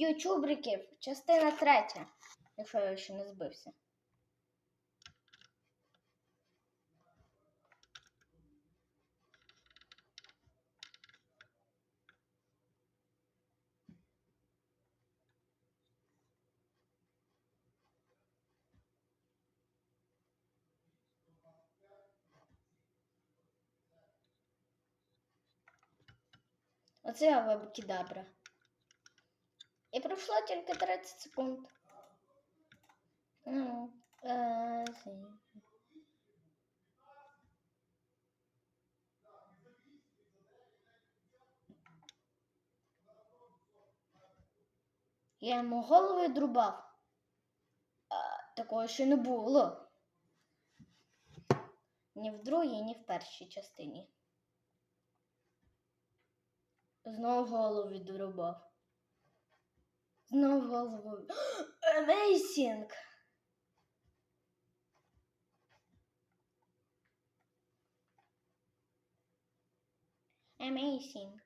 Б'ю чубриків, частина третя, якщо я ще не збився. Оце я вебкідабра. І пройшло тільки 30 секунд. Ну, е, Я йому голову відрубав. А, такого ще не було. Ні в другій, ні в першій частині. Знову голову відрубав. Знову голову. Amazing! Amazing.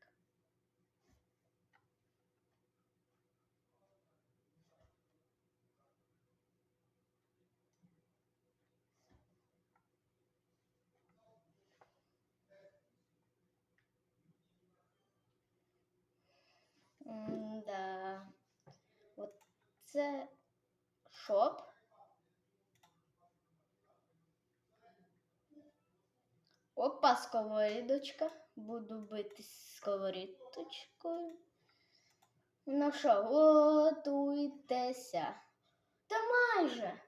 Да. От це шоп. Опа, сковорідочка. Буду бити сковорідочкою. Ну що, готуйтеся. Та майже.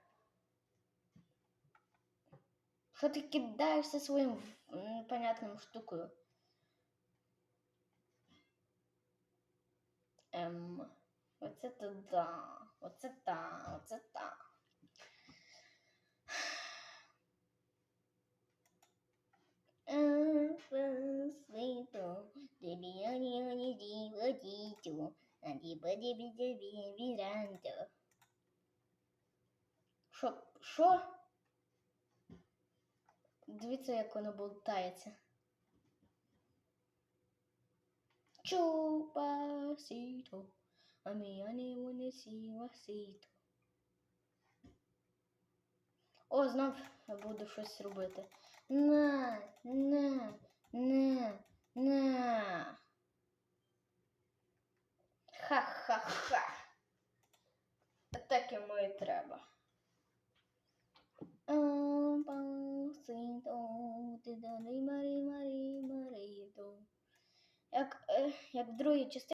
Що ти кидаєшся своїм непонятним штукою? Ем, оце то да, оце та, оце та. Світу, тобі ані ані діва дітю, а діба дібі дібі віранто. Що, що? Дивіться, як воно болтається. Chupacito, A mí анемонесівасito. О, знов буду щось робити. На, на, на, на. Ха-ха-ха. Так йому і треба. Як, е, як в другій частині.